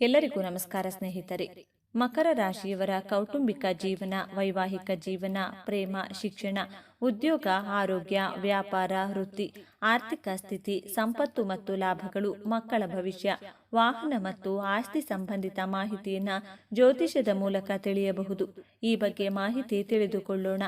ಎಲ್ಲರಿಗೂ ನಮಸ್ಕಾರ ಸ್ನೇಹಿತರೆ. ಮಕರ ರಾಶಿಯವರ ಕೌಟುಂಬಿಕ ಜೀವನ, ವೈವಾಹಿಕ ಜೀವನ, ಪ್ರೇಮ, ಶಿಕ್ಷಣ, ಉದ್ಯೋಗ, ಆರೋಗ್ಯ, ವ್ಯಾಪಾರ, ವೃತ್ತಿ, ಆರ್ಥಿಕ ಸ್ಥಿತಿ, ಸಂಪತ್ತು ಮತ್ತು ಲಾಭಗಳು, ಮಕ್ಕಳ ಭವಿಷ್ಯ, ವಾಹನ ಮತ್ತು ಆಸ್ತಿ ಸಂಬಂಧಿತ ಮಾಹಿತಿಯನ್ನು ಜ್ಯೋತಿಷದ ಮೂಲಕ ತಿಳಿಯಬಹುದು. ಈ ಬಗ್ಗೆ ಮಾಹಿತಿ ತಿಳಿದುಕೊಳ್ಳೋಣ.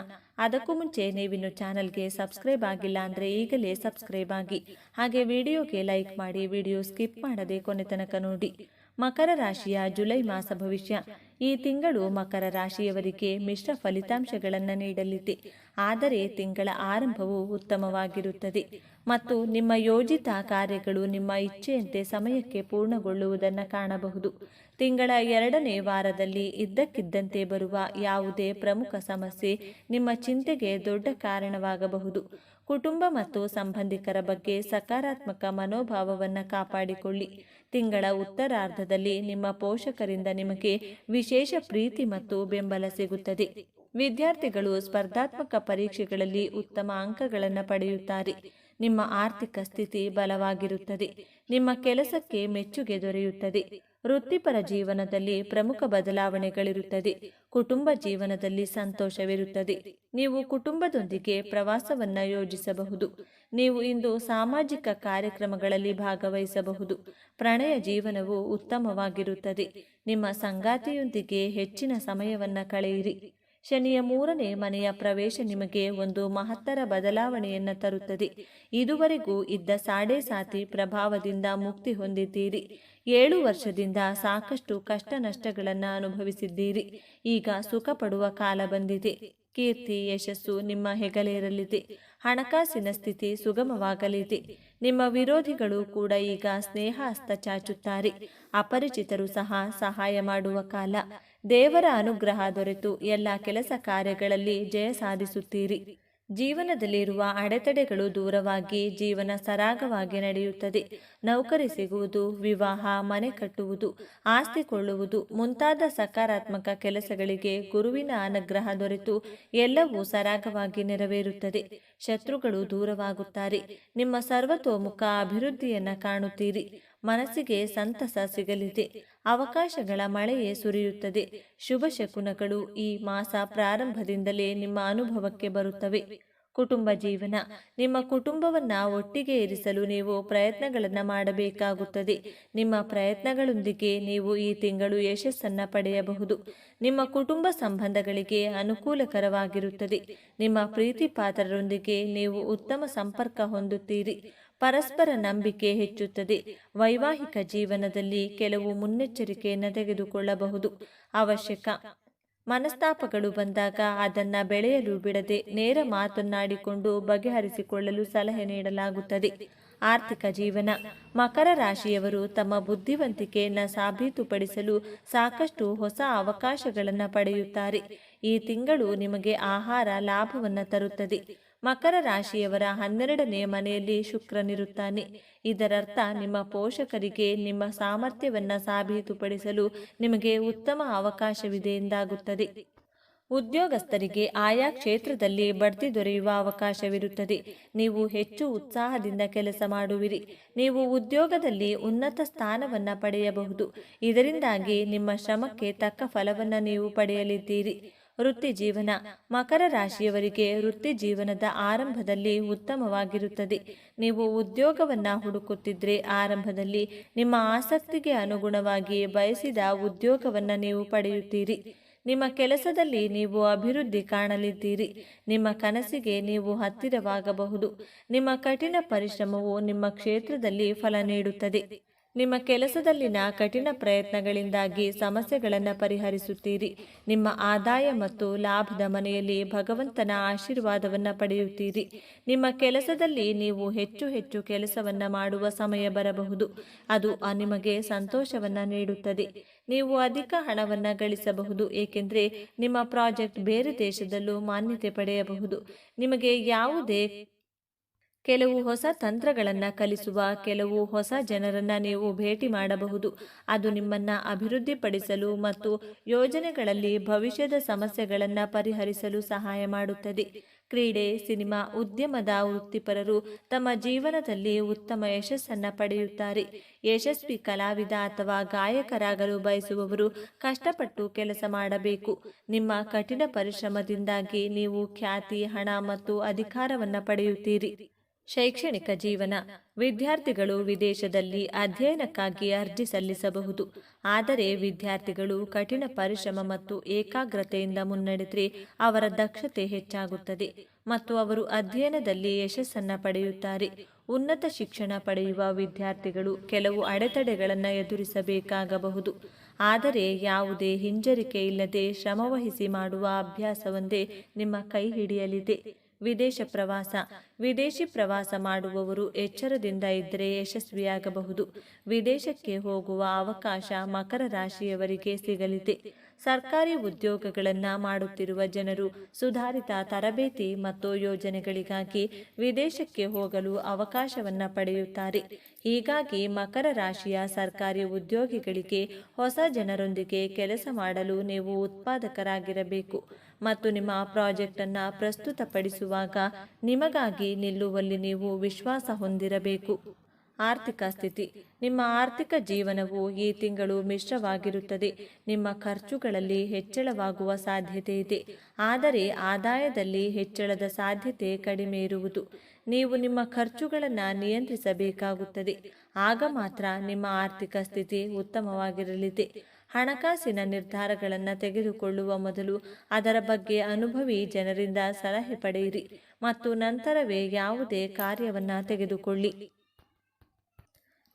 ಅದಕ್ಕೂ ಮುಂಚೆ ನೀವಿನ್ನು ಚಾನಲ್ಗೆ ಸಬ್ಸ್ಕ್ರೈಬ್ ಆಗಿಲ್ಲ ಅಂದರೆ ಈಗಲೇ ಸಬ್ಸ್ಕ್ರೈಬ್ ಆಗಿ. ಹಾಗೆ ವಿಡಿಯೋಗೆ ಲೈಕ್ ಮಾಡಿ, ವಿಡಿಯೋ ಸ್ಕಿಪ್ ಮಾಡದೆ ಕೊನೆ ತನಕ ನೋಡಿ. ಮಕರ ರಾಶಿಯ ಜುಲೈ ಮಾಸ ಭವಿಷ್ಯ. ಈ ತಿಂಗಳು ಮಕರ ರಾಶಿಯವರಿಗೆ ಮಿಶ್ರ ಫಲಿತಾಂಶಗಳನ್ನು ನೀಡಲಿದೆ. ಆದರೆ ತಿಂಗಳ ಆರಂಭವು ಉತ್ತಮವಾಗಿರುತ್ತದೆ. ಮತ್ತು ನಿಮ್ಮ ಯೋಜಿತ ಕಾರ್ಯಗಳು ನಿಮ್ಮ ಇಚ್ಛೆಯಂತೆ ಸಮಯಕ್ಕೆ ಪೂರ್ಣಗೊಳ್ಳುವುದನ್ನು ಕಾಣಬಹುದು. ತಿಂಗಳ ಎರಡನೇ ವಾರದಲ್ಲಿ ಇದ್ದಕ್ಕಿದ್ದಂತೆ ಬರುವ ಯಾವುದೇ ಪ್ರಮುಖ ಸಮಸ್ಯೆ ನಿಮ್ಮ ಚಿಂತೆಗೆ ದೊಡ್ಡ ಕಾರಣವಾಗಬಹುದು. ಕುಟುಂಬ ಮತ್ತು ಸಂಬಂಧಿಕರ ಬಗ್ಗೆ ಸಕಾರಾತ್ಮಕ ಮನೋಭಾವವನ್ನು ಕಾಪಾಡಿಕೊಳ್ಳಿ. ತಿಂಗಳ ಉತ್ತರಾರ್ಧದಲ್ಲಿ ನಿಮ್ಮ ಪೋಷಕರಿಂದ ನಿಮಗೆ ವಿಶೇಷ ಪ್ರೀತಿ ಮತ್ತು ಬೆಂಬಲ ಸಿಗುತ್ತದೆ. ವಿದ್ಯಾರ್ಥಿಗಳು ಸ್ಪರ್ಧಾತ್ಮಕ ಪರೀಕ್ಷೆಗಳಲ್ಲಿ ಉತ್ತಮ ಅಂಕಗಳನ್ನು ಪಡೆಯುತ್ತಾರೆ. ನಿಮ್ಮ ಆರ್ಥಿಕ ಸ್ಥಿತಿ ಬಲವಾಗಿರುತ್ತದೆ. ನಿಮ್ಮ ಕೆಲಸಕ್ಕೆ ಮೆಚ್ಚುಗೆ ದೊರೆಯುತ್ತದೆ. ವೃತ್ತಿಪರ ಜೀವನದಲ್ಲಿ ಪ್ರಮುಖ ಬದಲಾವಣೆಗಳಿರುತ್ತದೆ. ಕುಟುಂಬ ಜೀವನದಲ್ಲಿ ಸಂತೋಷವಿರುತ್ತದೆ. ನೀವು ಕುಟುಂಬದೊಂದಿಗೆ ಪ್ರವಾಸವನ್ನು ಯೋಜಿಸಬಹುದು. ನೀವು ಇಂದು ಸಾಮಾಜಿಕ ಕಾರ್ಯಕ್ರಮಗಳಲ್ಲಿ ಭಾಗವಹಿಸಬಹುದು. ಪ್ರಣಯ ಜೀವನವು ಉತ್ತಮವಾಗಿರುತ್ತದೆ. ನಿಮ್ಮ ಸಂಗಾತಿಯೊಂದಿಗೆ ಹೆಚ್ಚಿನ ಸಮಯವನ್ನು ಕಳೆಯಿರಿ. ಶನಿಯ ಮೂರನೇ ಮನೆಯ ಪ್ರವೇಶ ನಿಮಗೆ ಒಂದು ಮಹತ್ತರ ಬದಲಾವಣೆಯನ್ನು ತರುತ್ತದೆ. ಇದುವರೆಗೂ ಇದ್ದ ಸಾಡೆ ಸಾತಿ ಪ್ರಭಾವದಿಂದ ಮುಕ್ತಿ ಹೊಂದಿದ್ದೀರಿ. ಏಳು ವರ್ಷದಿಂದ ಸಾಕಷ್ಟು ಕಷ್ಟ ನಷ್ಟಗಳನ್ನು ಅನುಭವಿಸಿದ್ದೀರಿ. ಈಗ ಸುಖ ಪಡುವ ಕಾಲ ಬಂದಿದೆ. ಕೀರ್ತಿ, ಯಶಸ್ಸು ನಿಮ್ಮ ಹೆಗಲೇರಲಿದೆ. ಹಣಕಾಸಿನ ಸ್ಥಿತಿ ಸುಗಮವಾಗಲಿದೆ. ನಿಮ್ಮ ವಿರೋಧಿಗಳು ಕೂಡ ಈಗ ಸ್ನೇಹ ಹಸ್ತ ಚಾಚುತ್ತಾರೆ. ಅಪರಿಚಿತರು ಸಹ ಸಹಾಯ ಮಾಡುವ ಕಾಲ. ದೇವರ ಅನುಗ್ರಹ ದೊರೆತು ಎಲ್ಲ ಕೆಲಸ ಕಾರ್ಯಗಳಲ್ಲಿ ಜಯ ಸಾಧಿಸುತ್ತೀರಿ. ಜೀವನದಲ್ಲಿರುವ ಅಡೆತಡೆಗಳು ದೂರವಾಗಿ ಜೀವನ ಸರಾಗವಾಗಿ ನಡೆಯುತ್ತದೆ. ನೌಕರಿ ಸಿಗುವುದು, ವಿವಾಹ, ಮನೆ ಕಟ್ಟುವುದು, ಆಸ್ತಿ ಕೊಳ್ಳುವುದು, ಮುಂತಾದ ಸಕಾರಾತ್ಮಕ ಕೆಲಸಗಳಿಗೆ ಗುರುವಿನ ಅನುಗ್ರಹ ದೊರೆತು ಎಲ್ಲವೂ ಸರಾಗವಾಗಿ ನೆರವೇರುತ್ತದೆ. ಶತ್ರುಗಳು ದೂರವಾಗುತ್ತಾರೆ. ನಿಮ್ಮ ಸರ್ವತೋಮುಖ ಅಭಿವೃದ್ಧಿಯನ್ನು ಕಾಣುತ್ತೀರಿ. ಮನಸ್ಸಿಗೆ ಸಂತಸ ಸಿಗಲಿದೆ. ಅವಕಾಶಗಳ ಮಳೆಯೇ ಸುರಿಯುತ್ತದೆ. ಶುಭ ಶಕುನಗಳು ಈ ಮಾಸ ಪ್ರಾರಂಭದಿಂದಲೇ ನಿಮ್ಮ ಅನುಭವಕ್ಕೆ ಬರುತ್ತವೆ. ಕುಟುಂಬ ಜೀವನ. ನಿಮ್ಮ ಕುಟುಂಬವನ್ನ ಒಟ್ಟಿಗೆ ಇರಿಸಲು ನೀವು ಪ್ರಯತ್ನಗಳನ್ನು ಮಾಡಬೇಕಾಗುತ್ತದೆ. ನಿಮ್ಮ ಪ್ರಯತ್ನಗಳೊಂದಿಗೆ ನೀವು ಈ ತಿಂಗಳು ಯಶಸ್ಸನ್ನು ಪಡೆಯಬಹುದು. ನಿಮ್ಮ ಕುಟುಂಬ ಸಂಬಂಧಗಳಿಗೆ ಅನುಕೂಲಕರವಾಗಿರುತ್ತದೆ. ನಿಮ್ಮ ಪ್ರೀತಿ ಪಾತ್ರರೊಂದಿಗೆ ನೀವು ಉತ್ತಮ ಸಂಪರ್ಕ ಹೊಂದುತ್ತೀರಿ. ಪರಸ್ಪರ ನಂಬಿಕೆ ಹೆಚ್ಚುತ್ತದೆ. ವೈವಾಹಿಕ ಜೀವನದಲ್ಲಿ ಕೆಲವು ಮುನ್ನೆಚ್ಚರಿಕೆಯನ್ನು ತೆಗೆದುಕೊಳ್ಳಬಹುದು ಅವಶ್ಯಕ. ಮನಸ್ತಾಪಗಳು ಬಂದಾಗ ಅದನ್ನ ಬೆಳೆಯಲು ಬಿಡದೆ ನೇರ ಮಾತನ್ನಾಡಿಕೊಂಡು ಬಗೆಹರಿಸಿಕೊಳ್ಳಲು ಸಲಹೆ ನೀಡಲಾಗುತ್ತದೆ. ಆರ್ಥಿಕ ಜೀವನ. ಮಕರ ರಾಶಿಯವರು ತಮ್ಮ ಬುದ್ಧಿವಂತಿಕೆಯನ್ನು ಸಾಬೀತುಪಡಿಸಲು ಸಾಕಷ್ಟು ಹೊಸ ಅವಕಾಶಗಳನ್ನು ಪಡೆಯುತ್ತಾರೆ. ಈ ತಿಂಗಳು ನಿಮಗೆ ಆಹಾರ ಲಾಭವನ್ನು ತರುತ್ತದೆ. ಮಕರ ರಾಶಿಯವರ ಹನ್ನೆರಡನೆಯ ಮನೆಯಲ್ಲಿ ಶುಕ್ರನಿರುತ್ತಾನೆ. ಇದರರ್ಥ, ನಿಮ್ಮ ಪೋಷಕರಿಗೆ ನಿಮ್ಮ ಸಾಮರ್ಥ್ಯವನ್ನು ಸಾಬೀತುಪಡಿಸಲು ನಿಮಗೆ ಉತ್ತಮ ಅವಕಾಶವಿದೆ ಎಂದಾಗುತ್ತದೆ. ಉದ್ಯೋಗಸ್ಥರಿಗೆ ಆಯಾ ಕ್ಷೇತ್ರದಲ್ಲಿ ಬಡ್ತಿ ದೊರೆಯುವ ಅವಕಾಶವಿರುತ್ತದೆ. ನೀವು ಹೆಚ್ಚು ಉತ್ಸಾಹದಿಂದ ಕೆಲಸ ಮಾಡುವಿರಿ. ನೀವು ಉದ್ಯೋಗದಲ್ಲಿ ಉನ್ನತ ಸ್ಥಾನವನ್ನು ಪಡೆಯಬಹುದು. ಇದರಿಂದಾಗಿ ನಿಮ್ಮ ಶ್ರಮಕ್ಕೆ ತಕ್ಕ ಫಲವನ್ನು ನೀವು ಪಡೆಯಲಿದ್ದೀರಿ. ವೃತ್ತಿ ಜೀವನ ಮಕರ ರಾಶಿಯವರಿಗೆ ವೃತ್ತಿ ಜೀವನದ ಆರಂಭದಲ್ಲಿ ಉತ್ತಮವಾಗಿರುತ್ತದೆ. ನೀವು ಉದ್ಯೋಗವನ್ನ ಹುಡುಕುತ್ತಿದ್ರೆ ಆರಂಭದಲ್ಲಿ ನಿಮ್ಮ ಆಸಕ್ತಿಗೆ ಅನುಗುಣವಾಗಿ ಬಯಸಿದ ಉದ್ಯೋಗವನ್ನ ನೀವು ಪಡೆಯುತ್ತೀರಿ. ನಿಮ್ಮ ಕೆಲಸದಲ್ಲಿ ನೀವು ಅಭಿವೃದ್ಧಿ ಕಾಣಲಿದ್ದೀರಿ. ನಿಮ್ಮ ಕನಸಿಗೆ ನೀವು ಹತ್ತಿರವಾಗಬಹುದು. ನಿಮ್ಮ ಕಠಿಣ ಪರಿಶ್ರಮವು ನಿಮ್ಮ ಕ್ಷೇತ್ರದಲ್ಲಿ ಫಲ ನೀಡುತ್ತದೆ. ನಿಮ್ಮ ಕೆಲಸದಲ್ಲಿನ ಕಠಿಣ ಪ್ರಯತ್ನಗಳಿಂದಾಗಿ ಸಮಸ್ಯೆಗಳನ್ನು ಪರಿಹರಿಸುತ್ತೀರಿ. ನಿಮ್ಮ ಆದಾಯ ಮತ್ತು ಲಾಭದ ಮನೆಯಲ್ಲಿ ಭಗವಂತನ ಆಶೀರ್ವಾದವನ್ನು ಪಡೆಯುತ್ತೀರಿ. ನಿಮ್ಮ ಕೆಲಸದಲ್ಲಿ ನೀವು ಹೆಚ್ಚು ಹೆಚ್ಚು ಕೆಲಸವನ್ನು ಮಾಡುವ ಸಮಯ ಬರಬಹುದು. ಅದು ನಿಮಗೆ ಸಂತೋಷವನ್ನು ನೀಡುತ್ತದೆ. ನೀವು ಅಧಿಕ ಹಣವನ್ನು ಗಳಿಸಬಹುದು. ಏಕೆಂದರೆ ನಿಮ್ಮ ಪ್ರಾಜೆಕ್ಟ್ ಬೇರೆ ದೇಶದಲ್ಲೂ ಮಾನ್ಯತೆ ಪಡೆಯಬಹುದು. ನಿಮಗೆ ಯಾವುದೇ ಕೆಲವು ಹೊಸ ತಂತ್ರಗಳನ್ನು ಕಲಿಸುವ, ಕೆಲವು ಹೊಸ ಜನರನ್ನು ನೀವು ಭೇಟಿ ಮಾಡಬಹುದು. ಅದು ನಿಮ್ಮನ್ನ ಅಭಿವೃದ್ಧಿಪಡಿಸಲು ಮತ್ತು ಯೋಜನೆಗಳಲ್ಲಿ ಭವಿಷ್ಯದ ಸಮಸ್ಯೆಗಳನ್ನು ಪರಿಹರಿಸಲು ಸಹಾಯ ಮಾಡುತ್ತದೆ. ಕ್ರೀಡೆ, ಸಿನಿಮಾ, ಉದ್ಯಮದ ವೃತ್ತಿಪರರು ತಮ್ಮ ಜೀವನದಲ್ಲಿ ಉತ್ತಮ ಯಶಸ್ಸನ್ನು ಪಡೆಯುತ್ತಾರೆ. ಯಶಸ್ವಿ ಕಲಾವಿದ ಅಥವಾ ಗಾಯಕರಾಗಲು ಬಯಸುವವರು ಕಷ್ಟಪಟ್ಟು ಕೆಲಸ ಮಾಡಬೇಕು. ನಿಮ್ಮ ಕಠಿಣ ಪರಿಶ್ರಮದಿಂದಾಗಿ ನೀವು ಖ್ಯಾತಿ, ಹಣ ಮತ್ತು ಅಧಿಕಾರವನ್ನು ಪಡೆಯುತ್ತೀರಿ. ಶೈಕ್ಷಣಿಕ ಜೀವನ ವಿದ್ಯಾರ್ಥಿಗಳು ವಿದೇಶದಲ್ಲಿ ಅಧ್ಯಯನಕ್ಕಾಗಿ ಅರ್ಜಿ ಸಲ್ಲಿಸಬಹುದು. ಆದರೆ ವಿದ್ಯಾರ್ಥಿಗಳು ಕಠಿಣ ಪರಿಶ್ರಮ ಮತ್ತು ಏಕಾಗ್ರತೆಯಿಂದ ಮುನ್ನಡೆದರೆ ಅವರ ದಕ್ಷತೆ ಹೆಚ್ಚಾಗುತ್ತದೆ ಮತ್ತು ಅವರು ಅಧ್ಯಯನದಲ್ಲಿ ಯಶಸ್ಸನ್ನು ಪಡೆಯುತ್ತಾರೆ. ಉನ್ನತ ಶಿಕ್ಷಣ ಪಡೆಯುವ ವಿದ್ಯಾರ್ಥಿಗಳು ಕೆಲವು ಅಡೆತಡೆಗಳನ್ನು ಎದುರಿಸಬೇಕಾಗಬಹುದು. ಆದರೆ ಯಾವುದೇ ಹಿಂಜರಿಕೆ ಇಲ್ಲದೆ ಶ್ರಮವಹಿಸಿ ಮಾಡುವ ಅಭ್ಯಾಸವೊಂದೇ ನಿಮ್ಮ ಕೈ ಹಿಡಿಯಲಿದೆ. ವಿದೇಶ ಪ್ರವಾಸ. ವಿದೇಶಿ ಪ್ರವಾಸ ಮಾಡುವವರು ಎಚ್ಚರದಿಂದ ಇದ್ದರೆ ಯಶಸ್ವಿಯಾಗಬಹುದು. ವಿದೇಶಕ್ಕೆ ಹೋಗುವ ಅವಕಾಶ ಮಕರ ರಾಶಿಯವರಿಗೆ ಸಿಗಲಿದೆ. ಸರ್ಕಾರಿ ಉದ್ಯೋಗಗಳನ್ನು ಮಾಡುತ್ತಿರುವ ಜನರು ಸುಧಾರಿತ ತರಬೇತಿ ಮತ್ತು ಯೋಜನೆಗಳಿಗಾಗಿ ವಿದೇಶಕ್ಕೆ ಹೋಗಲು ಅವಕಾಶವನ್ನು ಪಡೆಯುತ್ತಾರೆ. ಹೀಗಾಗಿ ಮಕರ ರಾಶಿಯ ಸರ್ಕಾರಿ ಉದ್ಯೋಗಿಗಳಿಗೆ ಹೊಸ ಜನರೊಂದಿಗೆ ಕೆಲಸ ಮಾಡಲು ನೀವು ಉತ್ಪಾದಕರಾಗಿರಬೇಕು. ಮತ್ತು ನಿಮ್ಮ ಪ್ರಾಜೆಕ್ಟ್ ಅನ್ನು ಪ್ರಸ್ತುತಪಡಿಸುವಾಗ ನಿಮಗಾಗಿ ನಿಲ್ಲುವಲ್ಲಿ ನೀವು ವಿಶ್ವಾಸ ಹೊಂದಿರಬೇಕು. ಆರ್ಥಿಕ ಸ್ಥಿತಿ. ನಿಮ್ಮ ಆರ್ಥಿಕ ಜೀವನವು ಈ ತಿಂಗಳು ಮಿಶ್ರವಾಗಿರುತ್ತದೆ. ನಿಮ್ಮ ಖರ್ಚುಗಳಲ್ಲಿ ಹೆಚ್ಚಳವಾಗುವ ಸಾಧ್ಯತೆ ಇದೆ. ಆದರೆ ಆದಾಯದಲ್ಲಿ ಹೆಚ್ಚಳದ ಸಾಧ್ಯತೆ ಕಡಿಮೆ ಇರುವುದು. ನೀವು ನಿಮ್ಮ ಖರ್ಚುಗಳನ್ನು ನಿಯಂತ್ರಿಸಬೇಕಾಗುತ್ತದೆ. ಆಗ ಮಾತ್ರ ನಿಮ್ಮ ಆರ್ಥಿಕ ಸ್ಥಿತಿ ಉತ್ತಮವಾಗಿರಲಿದೆ. ಹಣಕಾಸಿನ ನಿರ್ಧಾರಗಳನ್ನು ತೆಗೆದುಕೊಳ್ಳುವ ಮೊದಲು ಅದರ ಬಗ್ಗೆ ಅನುಭವಿ ಜನರಿಂದ ಸಲಹೆ ಪಡೆಯಿರಿ ಮತ್ತು ನಂತರವೇ ಯಾವುದೇ ಕಾರ್ಯವನ್ನು ತೆಗೆದುಕೊಳ್ಳಿ.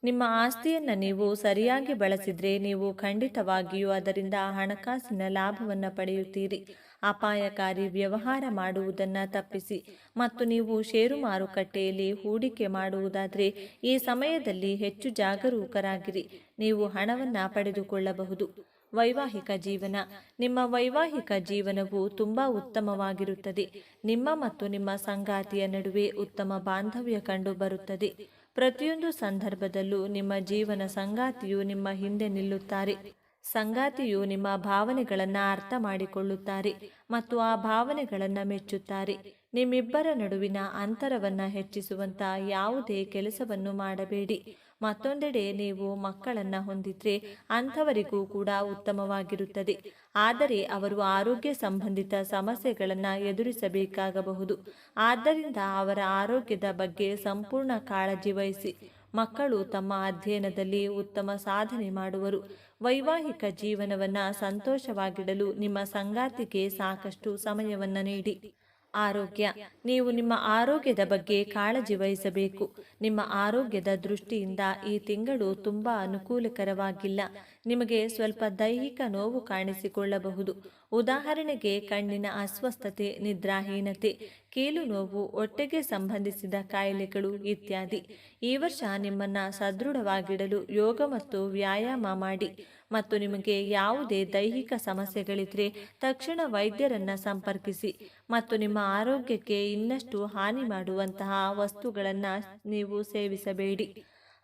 ನಿಮ್ಮ ಆಸ್ತಿಯನ್ನು ನೀವು ಸರಿಯಾಗಿ ಬಳಸಿದರೆ ನೀವು ಖಂಡಿತವಾಗಿಯೂ ಅದರಿಂದ ಹಣಕಾಸಿನ ಲಾಭವನ್ನು ಪಡೆಯುತ್ತೀರಿ. ಅಪಾಯಕಾರಿ ವ್ಯವಹಾರ ಮಾಡುವುದನ್ನು ತಪ್ಪಿಸಿ ಮತ್ತು ನೀವು ಷೇರು ಮಾರುಕಟ್ಟೆಯಲ್ಲಿ ಹೂಡಿಕೆ ಮಾಡುವುದಾದರೆ ಈ ಸಮಯದಲ್ಲಿ ಹೆಚ್ಚು ಜಾಗರೂಕರಾಗಿರಿ. ನೀವು ಹಣವನ್ನು ಪಡೆದುಕೊಳ್ಳಬಹುದು. ವೈವಾಹಿಕ ಜೀವನ. ನಿಮ್ಮ ವೈವಾಹಿಕ ಜೀವನವು ತುಂಬ ಉತ್ತಮವಾಗಿರುತ್ತದೆ. ನಿಮ್ಮ ಮತ್ತು ನಿಮ್ಮ ಸಂಗಾತಿಯ ನಡುವೆ ಉತ್ತಮ ಬಾಂಧವ್ಯ ಕಂಡುಬರುತ್ತದೆ. ಪ್ರತಿಯೊಂದು ಸಂದರ್ಭದಲ್ಲೂ ನಿಮ್ಮ ಜೀವನ ಸಂಗಾತಿಯು ನಿಮ್ಮ ಹಿಂದೆ ನಿಲ್ಲುತ್ತಾರೆ. ಸಂಗಾತಿಯು ನಿಮ್ಮ ಭಾವನೆಗಳನ್ನು ಅರ್ಥ ಮಾಡಿಕೊಳ್ಳುತ್ತಾರೆ ಮತ್ತು ಆ ಭಾವನೆಗಳನ್ನು ಮೆಚ್ಚುತ್ತಾರೆ. ನಿಮ್ಮಿಬ್ಬರ ನಡುವಿನ ಅಂತರವನ್ನು ಹೆಚ್ಚಿಸುವಂತ ಯಾವುದೇ ಕೆಲಸವನ್ನು ಮಾಡಬೇಡಿ. ಮತ್ತೊಂದೆಡೆ ನೀವು ಮಕ್ಕಳನ್ನು ಹೊಂದಿದ್ರೆ ಅಂಥವರಿಗೂ ಕೂಡ ಉತ್ತಮವಾಗಿರುತ್ತದೆ. ಆದರೆ ಅವರು ಆರೋಗ್ಯ ಸಂಬಂಧಿತ ಸಮಸ್ಯೆಗಳನ್ನು ಎದುರಿಸಬೇಕಾಗಬಹುದು. ಆದ್ದರಿಂದ ಅವರ ಆರೋಗ್ಯದ ಬಗ್ಗೆ ಸಂಪೂರ್ಣ ಕಾಳಜಿ ವಹಿಸಿ. ಮಕ್ಕಳು ತಮ್ಮ ಅಧ್ಯಯನದಲ್ಲಿ ಉತ್ತಮ ಸಾಧನೆ ಮಾಡುವರು. ವೈವಾಹಿಕ ಜೀವನವನ್ನು ಸಂತೋಷವಾಗಿಡಲು ನಿಮ್ಮ ಸಂಗಾತಿಗೆ ಸಾಕಷ್ಟು ಸಮಯವನ್ನು ನೀಡಿ. ಆರೋಗ್ಯ. ನೀವು ನಿಮ್ಮ ಆರೋಗ್ಯದ ಬಗ್ಗೆ ಕಾಳಜಿ ವಹಿಸಬೇಕು. ನಿಮ್ಮ ಆರೋಗ್ಯದ ದೃಷ್ಟಿಯಿಂದ ಈ ತಿಂಗಳು ತುಂಬ ಅನುಕೂಲಕರವಾಗಿಲ್ಲ. ನಿಮಗೆ ಸ್ವಲ್ಪ ದೈಹಿಕ ನೋವು ಕಾಣಿಸಿಕೊಳ್ಳಬಹುದು. ಉದಾಹರಣೆಗೆ ಕಣ್ಣಿನ ಅಸ್ವಸ್ಥತೆ, ನಿದ್ರಾಹೀನತೆ, ಕೀಲು ನೋವು, ಹೊಟ್ಟೆಗೆ ಸಂಬಂಧಿಸಿದ ಕಾಯಿಲೆಗಳು ಇತ್ಯಾದಿ. ಈ ವರ್ಷ ನಿಮ್ಮನ್ನು ಸದೃಢವಾಗಿಡಲು ಯೋಗ ಮತ್ತು ವ್ಯಾಯಾಮ ಮಾಡಿ ಮತ್ತು ನಿಮಗೆ ಯಾವುದೇ ದೈಹಿಕ ಸಮಸ್ಯೆಗಳಿದ್ರೆ ತಕ್ಷಣ ವೈದ್ಯರನ್ನು ಸಂಪರ್ಕಿಸಿ ಮತ್ತು ನಿಮ್ಮ ಆರೋಗ್ಯಕ್ಕೆ ಇನ್ನಷ್ಟು ಹಾನಿ ಮಾಡುವಂತಹ ವಸ್ತುಗಳನ್ನು ನೀವು ಸೇವಿಸಬೇಡಿ.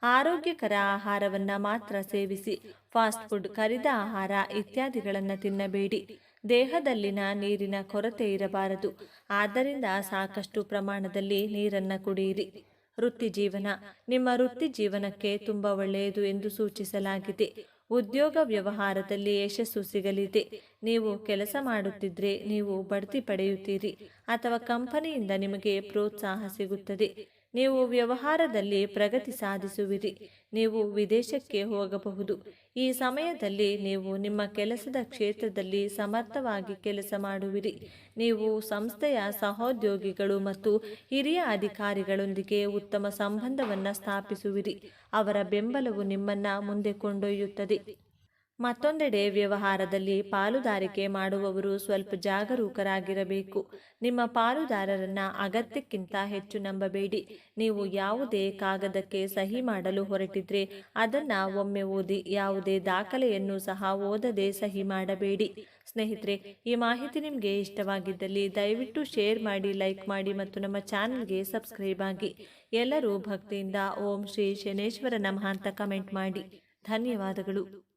ಆರೋಗ್ಯಕರ ಆಹಾರವನ್ನು ಮಾತ್ರ ಸೇವಿಸಿ, ಫಾಸ್ಟ್ ಫುಡ್, ಕರಿದ ಆಹಾರ ಇತ್ಯಾದಿಗಳನ್ನು ತಿನ್ನಬೇಡಿ. ದೇಹದಲ್ಲಿನ ನೀರಿನ ಕೊರತೆ ಇರಬಾರದು. ಆದ್ದರಿಂದ ಸಾಕಷ್ಟು ಪ್ರಮಾಣದಲ್ಲಿ ನೀರನ್ನು ಕುಡಿಯಿರಿ. ವೃತ್ತಿ ಜೀವನ. ನಿಮ್ಮ ವೃತ್ತಿ ಜೀವನಕ್ಕೆ ತುಂಬ ಒಳ್ಳೆಯದು ಎಂದು ಸೂಚಿಸಲಾಗಿದೆ. ಉದ್ಯೋಗ ವ್ಯವಹಾರದಲ್ಲಿ ಯಶಸ್ಸು ಸಿಗಲಿದೆ. ನೀವು ಕೆಲಸ ಮಾಡುತ್ತಿದ್ದರೆ ನೀವು ಬಡ್ತಿ ಪಡೆಯುತ್ತೀರಿ ಅಥವಾ ಕಂಪನಿಯಿಂದ ನಿಮಗೆ ಪ್ರೋತ್ಸಾಹ ಸಿಗುತ್ತದೆ. ನೀವು ವ್ಯವಹಾರದಲ್ಲಿ ಪ್ರಗತಿ ಸಾಧಿಸುವಿರಿ. ನೀವು ವಿದೇಶಕ್ಕೆ ಹೋಗಬಹುದು. ಈ ಸಮಯದಲ್ಲಿ ನೀವು ನಿಮ್ಮ ಕೆಲಸದ ಕ್ಷೇತ್ರದಲ್ಲಿ ಸಮರ್ಥವಾಗಿ ಕೆಲಸ ಮಾಡುವಿರಿ. ನೀವು ಸಂಸ್ಥೆಯ ಸಹೋದ್ಯೋಗಿಗಳು ಮತ್ತು ಹಿರಿಯ ಅಧಿಕಾರಿಗಳೊಂದಿಗೆ ಉತ್ತಮ ಸಂಬಂಧವನ್ನು ಸ್ಥಾಪಿಸುವಿರಿ. ಅವರ ಬೆಂಬಲವು ನಿಮ್ಮನ್ನು ಮುಂದೆ ಕೊಂಡೊಯ್ಯುತ್ತದೆ. ಮತ್ತೊಂದೆಡೆ ವ್ಯವಹಾರದಲ್ಲಿ ಪಾಲುದಾರಿಕೆ ಮಾಡುವವರು ಸ್ವಲ್ಪ ಜಾಗರೂಕರಾಗಿರಬೇಕು. ನಿಮ್ಮ ಪಾಲುದಾರರನ್ನ ಅಗತ್ಯಕ್ಕಿಂತ ಹೆಚ್ಚು ನಂಬಬೇಡಿ. ನೀವು ಯಾವುದೇ ಕಾಗದಕ್ಕೆ ಸಹಿ ಮಾಡಲು ಹೊರಟಿದ್ರೆ ಅದನ್ನ ಒಮ್ಮೆ ಓದಿ ಯಾವುದೇ ದಾಖಲೆಯನ್ನು ಸಹ ಓದದೆ ಸಹಿ ಮಾಡಬೇಡಿ. ಸ್ನೇಹಿತರೆ, ಈ ಮಾಹಿತಿ ನಿಮಗೆ ಇಷ್ಟವಾಗಿದ್ದಲ್ಲಿ ದಯವಿಟ್ಟು ಶೇರ್ ಮಾಡಿ, ಲೈಕ್ ಮಾಡಿ ಮತ್ತು ನಮ್ಮ ಚಾನಲ್ಗೆ ಸಬ್ಸ್ಕ್ರೈಬ್ ಆಗಿ. ಎಲ್ಲರೂ ಭಕ್ತಿಯಿಂದ ಓಂ ಶ್ರೀ ಶನೇಶ್ವರ ನಮಃ ಅಂತ ಕಮೆಂಟ್ ಮಾಡಿ. ಧನ್ಯವಾದಗಳು.